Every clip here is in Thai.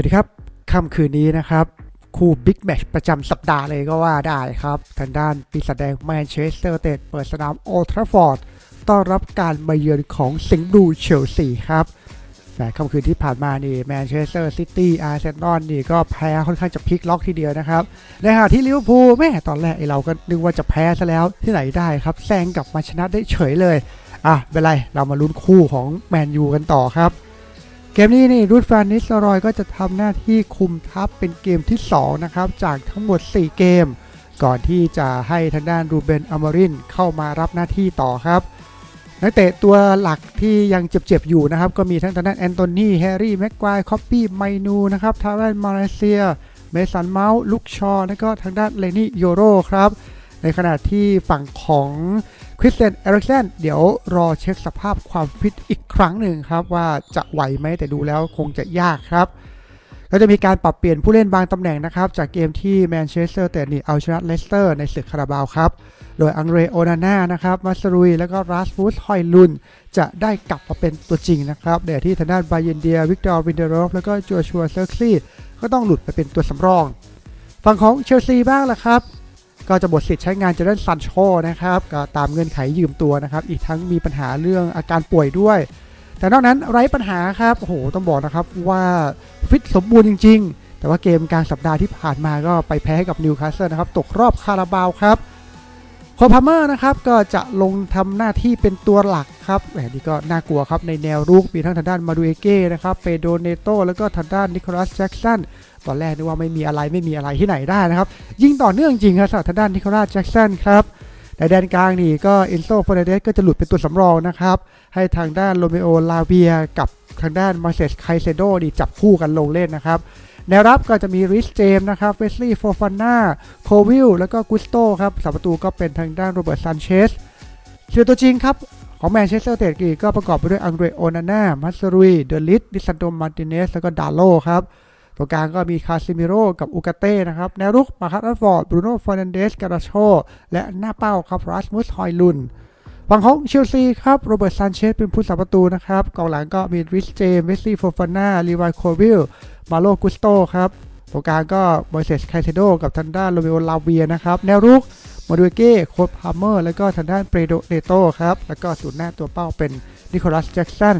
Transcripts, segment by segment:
วัสดีครับ ค่ำคืนนี้นะครับ คู่บิ๊กแมชประจำสัปดาห์เลยก็ว่าได้ครับ ทางด้านปีศาจแดงแมนเชสเตอร์เตดเปิดสนามโอทราฟอร์ดต้อนรับการมาเยือนของสิงห์บลูเชลซีครับแหมค่ำคืนที่ผ่านมานี่แมนเชสเตอร์ซิตี้อาร์เซนอลนี่ก็แพ้ค่อนข้างจะพลิกล็อกทีเดียวนะครับในขณะที่ลิเวอร์พูลแม่ตอนแรกไอเราก็นึกว่าจะแพ้ซะแล้วที่ไหนได้ครับแซงกลับมาชนะได้เฉยเลยอะเป็นไรเรามาลุ้นคู่ของแมนยูกันต่อครับ มนี้นี่รูดฟานนิสรอยก็จะทำหน้าที่คุมทัพเป็นเกมที่ 2 นะครับ จากทั้งหมด 4 เกม ก่อนที่จะให้ทางด้านรูเบนอมรินเข้ามารับหน้าที่ต่อครับนักเตะตัวหลักที่ยังเจ็บๆอยู่นะครับ ก็มีทั้งทางด้านแอนโทนีแฮร์รี่แม็กควายคอปปี้ไมนูนะครับทารันมาเลเซีย เมสันเมาส์ลุกชอ และก็ทางด้านเลนี่โยโรครับ ในขณะที่ฝั่งของ คริสเตนเอริกเซนเดี๋ยวรอเช็คสภาพความฟิตอีกครั้งหนึ่งครับ ว่าจะไหวไหมแต่ดูแล้วคงจะยากครับ ก็จะมีการปรับเปลี่ยนผู้เล่นบางตำแหน่งนะครับ จากเกมที่แมนเชสเตอร์แต่นี่เอาชนะเลสเตอร์ในศึกคาราบาวครับ โดยอังเรโอนาน่านะครับมาสรุย แล้วก็รัสฟูสฮอยลุน จะได้กลับมาเป็นตัวจริงนะครับเดี๋ยวที่ทางด้านบาเยนเดียวิกตอร์วินเดอรอฟแล้วก็จัวชัวเซอร์คลีก็ต้องหลุดไปเป็นตัวสำรอง ฝั่งของเชลซีบ้างล่ะครับ ก็จะหมดสิทธิ์ใช้งานเจเดนซันโชนะครับก็ตามเงื่อนไขยืมตัวนะครับ อีกทั้งมีปัญหาเรื่องอาการป่วยด้วย แต่นอกนั้นไร้ปัญหาครับโอ้โหต้องบอกนะครับว่าฟิตสมบูรณ์จริง ๆ แต่ว่าเกมกลางสัปดาห์ที่ผ่านมาก็ไปแพ้ให้กับนิวคาสเซิลนะครับตกรอบคาราบาวครับ โคพาเมอร์นะครับก็จะลงทำหน้าที่เป็นตัวหลักครับแหมนี่ก็น่ากลัวครับในแนวรุกมีทั้งทางด้านมาดูเอเก้นะครับเปโดเนโตแล้วก็ทางด้านนิโคลัสแจ็กสันตอนแรกนึกว่าไม่มีอะไรไม่มีอะไรที่ไหนได้นะครับ ยิงต่อเนื่องจริงครับสำหรับทางด้านนิโคลัสแจ็กสันครับในแดนกลางนี่ก็เอนโซฟอร์เดสก็จะหลุดเป็นตัวสำรองนะครับ ให้ทางด้านโรเมโอลาเวียกับทางด้านมาเซสไคเซโดนี่จับคู่กันลงเล่นนะครับ แนวรับก็จะมีริสเจมนะครับเวสลีย์โฟฟาน่าโควิลแล้วก็กุสโตครับสามประตูก็เป็นทางด้านโรเบิร์ตซันเชสเชื่อตัวจริงครับ ของแมนเชสเตอร์เตดกีก็ประกอบไปด้วยอังเดรโอนาน่ามัสรุยเดลิสดิซันโดมาร์ติเนสแล้วก็ดาโลครับตัวกลางก็มีคาซิมิโร่กับอูกาเต้นะครับแนวรุกมาคัตอัลฟอร์ดบรูโน่ฟอร์นันเดสการาโชและหน้าเป้าครับรัสมุสฮอยลุน ฝั่งของเชลซีครับโรเบิร์ตซานเชสเป็นผู้สาประตูนะครับกองหลังก็มีริชเจมส์เวสซี่โฟฟาน่าลีวายโควิลมาโลกุสโตครับตัวกลางก็มอยเซสไคเซโดกับทันด้าโรเมโอลาเวียนะครับแนวรุกมาดูเก้โคดพาร์เมอร์ แล้วก็ทางด้านเปโดเนโตครับ แล้วก็ศูนย์หน้าตัวเป้าเป็นนิโคลัสแจ็กสัน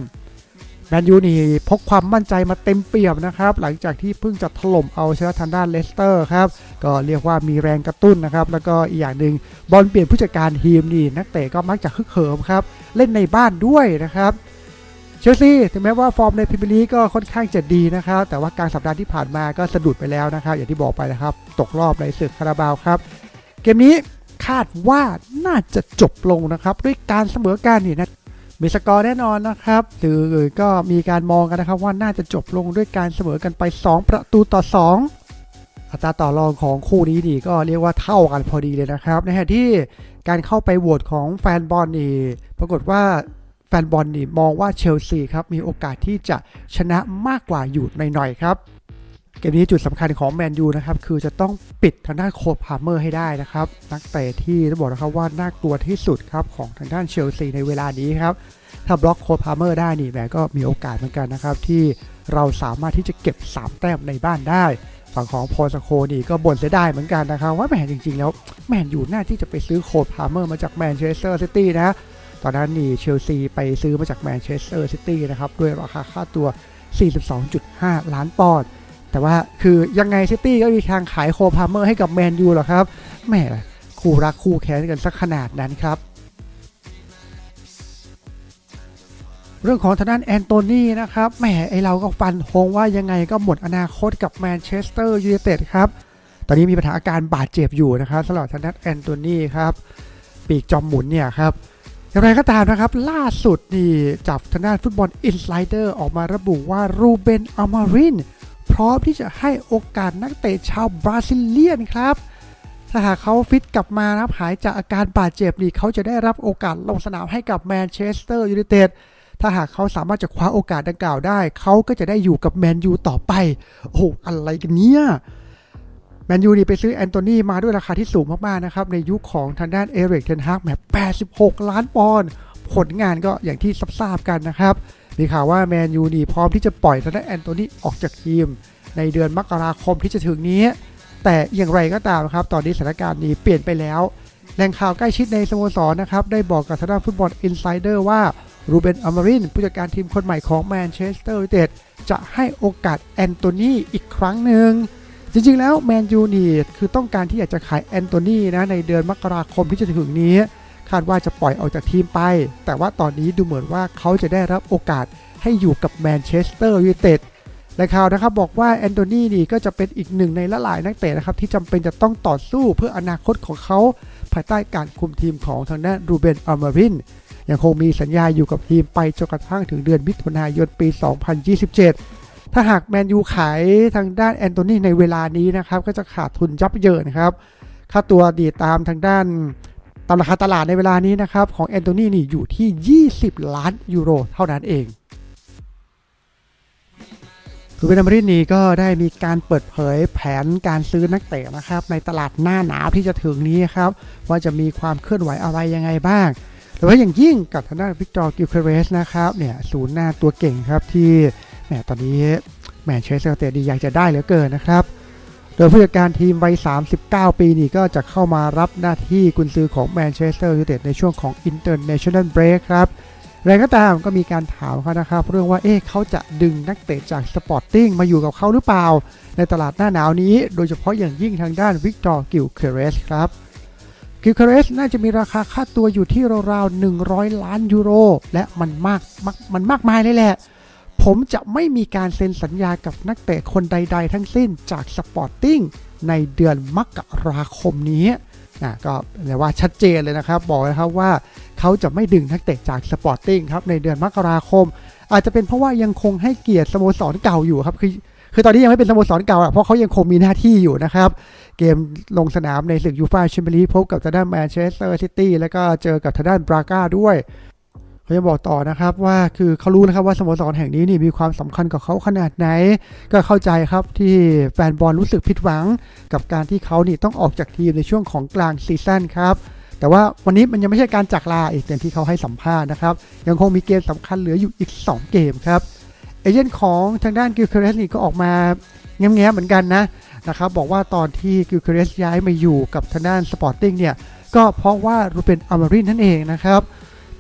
แมนยูนี่พกความมั่นใจมาเต็มเปี่ยมนะครับ หลังจากที่เพิ่งจะถล่มเอาชนะทางด้านเลสเตอร์ครับ ก็เรียกว่ามีแรงกระตุ้นนะครับ แล้วก็อีกอย่างหนึ่งบอลเปลี่ยนผู้จัดการทีมนี่นักเตะก็มักจะฮึกเหิมครับ เล่นในบ้านด้วยนะครับเชลซีถึงแม้ว่าฟอร์มในพรีเมียร์ลีกก็ค่อนข้างจะดีนะครับ แต่ว่ากางสัปดาห์ที่ผ่านมาก็สะดุดไปแล้วนะครับ อย่างที่บอกไปนะครับ ตกรอบในศึกคาราบาวครับ เกมนี้คาดว่าน่าจะจบลงนะครับ ด้วยการเสมอกันนี่นะ มีสกอร์แน่นอนนะครับหรือก็มีการมองกันนะครับว่าน่าจะจบลงด้วยการเสมอกันไป 2 ประตูต่อ 2 อัตราต่อรองของคู่นี้นี่ก็เรียกว่าเท่ากันพอดีเลยนะครับ ในขณะที่การเข้าไปโหวตของแฟนบอลนี่ปรากฏว่าแฟนบอลนี่มองว่าเชลซีครับมีโอกาสที่จะชนะมากกว่าอยู่หน่อยๆครับ เกมนี้จุดสำคัญของแมนยูนะครับ คือจะต้องปิดทางด้านโคพาร์เมอร์ให้ได้นะครับ นักเตะที่ต้องบอกนะครับว่าน่ากลัวที่สุดครับของทางด้านเชลซีในเวลานี้ครับ ถ้าบล็อกโคพาร์เมอร์ได้นี่แหมก็มีโอกาสเหมือนกันนะครับ ที่เราสามารถที่จะเก็บ 3 แต้มในบ้านได้ ฝั่งของพอสโคนี่ก็บ่นเสียดายเหมือนกันนะครับว่าแหมจริง ๆ แล้วแมนยูน่าที่จะไปซื้อโคพาร์เมอร์มาจากแมนเชสเตอร์ซิตี้นะตอนนั้นนี่เชลซีไปซื้อมาจากแมนเชสเตอร์ซิตี้นะครับด้วยราคาค่าตัว 42.5 ล้านปอนด์ แต่ว่าคือยังไงซิตี้ก็มีทางขายโคพาร์เมอร์ให้กับแมนยูหรอครับแหมคู่รักคู่แค้นกันสักขนาดนั้นครับ เรื่องของทางด้านแอนโทนีนะครับแหมไอเราก็ฟันธงว่ายังไงก็หมดอนาคตกับแมนเชสเตอร์ยูไนเต็ดครับ ตอนนี้มีปัญหาอาการบาดเจ็บอยู่นะครับสำหรับทางด้านแอนโทนีครับปีกจอมหมุนเนี่ยครับอย่างไรก็ตามนะครับ ล่าสุดนี่จับทางด้านฟุตบอลอินไลเดอร์ออกมาระบุว่ารูเบนอามาริน พร้อมที่จะให้โอกาสนักเตะชาวบราซิเลียนครับ ถ้าหากเขาฟิตกลับมานะครับหายจากอาการบาดเจ็บนี่เขาจะได้รับโอกาสลงสนามให้กับแมนเชสเตอร์ยูไนเต็ดถ้าหากเขาสามารถจะคว้าโอกาสดังกล่าวได้ เขาก็จะได้อยู่กับแมนยูต่อไป โอ้โหอะไรกันเนี่ยแมนยูนี่ไปซื้อแอนโทนีมาด้วยราคาที่สูงมาก ๆ นะครับ ในยุคของทางด้านเอริกเทนฮากแบบ86 ล้านปอนด์ผลงานก็อย่างที่ทราบกันนะครับ มีข่าวว่าแมนยูนี่พร้อมที่จะปล่อยทางด้านแอนโทนีออกจากทีม ในเดือนมกราคมที่จะถึงนี้ แต่อย่างไรก็ตามครับ ตอนนี้สถานการณ์นี้เปลี่ยนไปแล้ว แหล่งข่าวใกล้ชิดในสโมสรนะครับ ได้บอกกับทางด้านฟุตบอลอินไซเดอร์ว่ารูเบนอมารินผู้จัดการทีมคนใหม่ของแมนเชสเตอร์ยูไนเต็ดจะให้โอกาสแอนโตนีอีกครั้งหนึ่งจริงๆแล้วแมนยูนี่คือต้องการที่อยากจะขายแอนโตนีนะในเดือนมกราคมที่จะถึงนี้ คาดว่าจะปล่อยออกจากทีมไป แต่ว่าตอนนี้ดูเหมือนว่าเขาจะได้รับโอกาสให้อยู่กับแมนเชสเตอร์ยูไนเต็ดและข่าวนะครับบอกว่าแอนโทนีนี่ก็จะเป็นอีกหนึ่งในละหลายนักเตะนะครับที่จำเป็นจะต้องต่อสู้เพื่ออนาคตของเขา ภายใต้การคุมทีมของทางด้านรูเบนอามารินยังคงมีสัญญาอยู่กับทีมไปจนกระทั่งถึงเดือนมิถุนายนปี 2027 ถ้าหากแมนยูขายทางด้านแอนโทนีในเวลานี้นะครับก็จะขาดทุนยับเยินนะครับค่าตัวดีตามทางด้าน ตามราคาตลาดในเวลานี้นะครับของแอนโทนีนี่อยู่ที่ 20 ล้านยูโรเท่านั้นเองคือเบนมารินนี่ก็ได้มีการเปิดเผยแผนการซื้อนักเตะนะครับในตลาดหน้าหนาวที่จะถึงนี้ครับว่าจะมีความเคลื่อนไหวอะไรยังไงบ้างโดยเฉพาะอย่างยิ่งกับทางด้านวิกตอร์กิลเคเรสนะครับเนี่ยศูนย์หน้าตัวเก่งครับที่แหมตอนนี้แมนเชสเตอร์ยูไนเต็ดดีอยากจะได้เหลือเกินนะครับ ดยผู้จัดการทีมวัย 39 ปีนี่ก็จะเข้ามารับหน้าที่กุนซือของแมนเชสเตอร์ยูไนเต็ดในช่วงของ International Break ครับอะไรก็ตามก็มีการถามเขานะครับ เรื่องว่าเอ๊ะเขาจะดึงนักเตะจากสปอร์ติ้งมาอยู่กับเขาหรือเปล่า ในตลาดหน้าหนาวนี้ โดยเฉพาะอย่างยิ่งทางด้านวิกตอร์กิลเคเรสครับกิลเคเรสน่าจะมีราคาค่าตัวอยู่ที่ราวๆ100 ล้านยูโร และมันมากมากมันมากมายเลยแหละ ผมจะไม่มีการเซ็นสัญญากับนักเตะคนใด ๆ ทั้งสิ้นจากสปอร์ติ้งในเดือนมกราคมนี้นะก็เรียกว่าชัดเจนเลยนะครับ บอกนะครับว่าเขาจะไม่ดึงนักเตะจากสปอร์ติ้งครับในเดือนมกราคม อาจจะเป็นเพราะว่ายังคงให้เกียรติสโมสรเก่าอยู่ครับคือคือตอนนี้ยังไม่เป็นสโมสรเก่าอะเพราะเขายังคงมีหน้าที่อยู่นะครับ เกมลงสนามในศึกยูฟ่าแชมเปี้ยนลีกพบกับทางด้านแมนเชสเตอร์ซิตี้แล้วก็เจอกับทางด้านบราก้าด้วย ขาจะบอกต่อนะครับว่าคือเขารู้นะครับว่าสโมสรแห่งนี้นี่มีความสำคัญกับเขาขนาดไหน ก็เข้าใจครับที่แฟนบอลรู้สึกผิดหวัง กับการที่เขานี่ต้องออกจากทีมในช่วงของกลางซีซั่นครับแต่ว่าวันนี้มันยังไม่ใช่การจากลาอีกอย่างที่เขาให้สัมภาษณ์นะครับยังคงมีเกมสำคัญเหลืออยู่อีก 2 เกมครับเอเจนต์ของทางด้านกิลเคเรสนี่ก็ออกมาแง้มๆเหมือนกันนะนะครับบอกว่าตอนที่กิลเคเรสย้ายมาอยู่กับทางด้านสปอร์ติ้งเนี่ยก็เพราะว่ารูเป็นอามารินนั่นเองนะครับ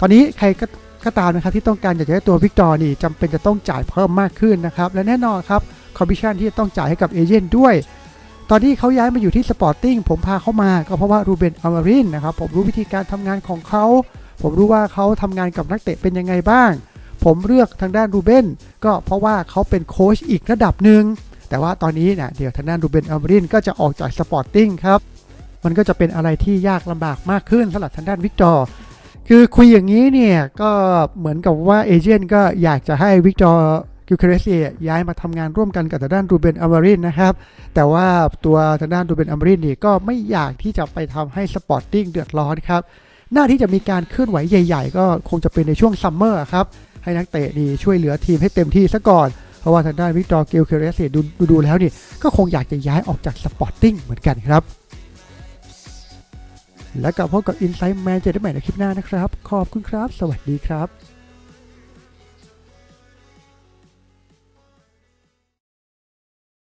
ตอนนี้ใครก็ก็ตามนะครับที่ต้องการอยากจะได้ตัววิกตอร์นี่จำเป็นจะต้องจ่ายเพิ่มมากขึ้นนะครับและแน่นอนครับคอมมิชชั่นที่จะต้องจ่ายให้กับเอเจนต์ด้วย ตอนที่เขาย้ายมาอยู่ที่สปอร์ติ้งผมพาเขามาก็เพราะว่ารูเบนอามารินนะครับผมรู้วิธีการทำงานของเขา ผมรู้ว่าเขาทำงานกับนักเตะเป็นยังไงบ้าง ผมเลือกทางด้านรูเบนก็เพราะว่าเขาเป็นโค้ชอีกระดับหนึ่งแต่ว่าตอนนี้เนี่ยเดี๋ยวทางด้านรูเบนอามารินก็จะออกจากสปอร์ติ้งครับมันก็จะเป็นอะไรที่ยากลำบากมากขึ้นสำหรับทางด้านวิกตอร์ คือคุยอย่างนี้เนี่ยก็เหมือนกับว่าเอเจนต์ก็อยากจะให้วิกตอร์กิลเคเรสย้ายมาทำงานร่วมกันกับทางด้านรูเบนอามารินนะครับ แต่ว่าตัวทางด้านรูเบนอามารินนี่ก็ไม่อยากที่จะไปทำให้สปอร์ตติ้งเดือดร้อนครับ หน้าที่จะมีการเคลื่อนไหวใหญ่ ๆ ก็คงจะเป็นในช่วงซัมเมอร์ครับ ให้นักเตะดีช่วยเหลือทีมให้เต็มที่ซะก่อน เพราะว่าทางด้านวิกตอร์กิลเคเรสดูดูดูแล้วนี่ก็คงอยากจะย้ายออกจากสปอร์ตติ้งเหมือนกันครับ แล้วกลับพบกับ Inside Man เจอกันใหม่ในคลิปหน้านะครับ ขอบคุณครับ สวัสดีครับ